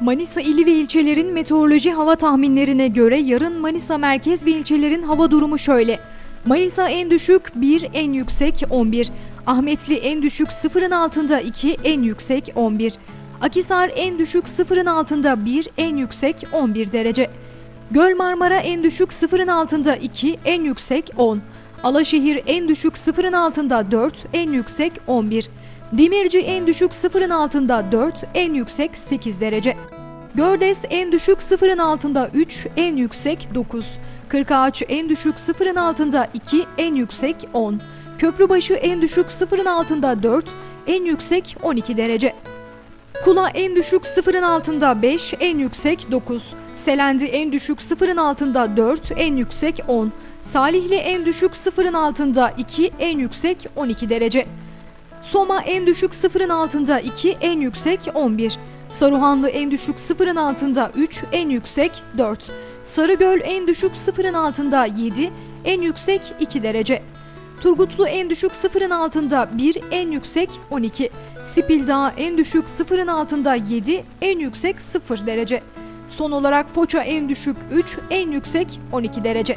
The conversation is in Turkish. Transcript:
Manisa ili ve ilçelerin meteoroloji hava tahminlerine göre yarın Manisa merkez ve ilçelerin hava durumu şöyle. Manisa en düşük 1, en yüksek 11. Ahmetli en düşük sıfırın altında 2, en yüksek 11. Akisar en düşük sıfırın altında 1, en yüksek 11 derece. Göl Marmara en düşük sıfırın altında 2, en yüksek 10. Alaşehir en düşük sıfırın altında 4, en yüksek 11. Demirci en düşük sıfırın altında 4, en yüksek 8 derece. Gördes en düşük sıfırın altında 3, en yüksek 9. Kırkağaç en düşük sıfırın altında 2, en yüksek 10. Köprübaşı en düşük sıfırın altında 4, en yüksek 12 derece. Kula en düşük sıfırın altında 5, en yüksek 9. Selendi en düşük sıfırın altında 4, en yüksek 10. Salihli en düşük sıfırın altında 2, en yüksek 12 derece. Soma en düşük sıfırın altında 2, en yüksek 11. Saruhanlı en düşük sıfırın altında 3, en yüksek 4. Sarıgöl en düşük sıfırın altında 7, en yüksek 2 derece. Turgutlu en düşük sıfırın altında 1, en yüksek 12. Sipil Dağı en düşük sıfırın altında 7, en yüksek 0 derece. Son olarak Foça en düşük 3, en yüksek 12 derece.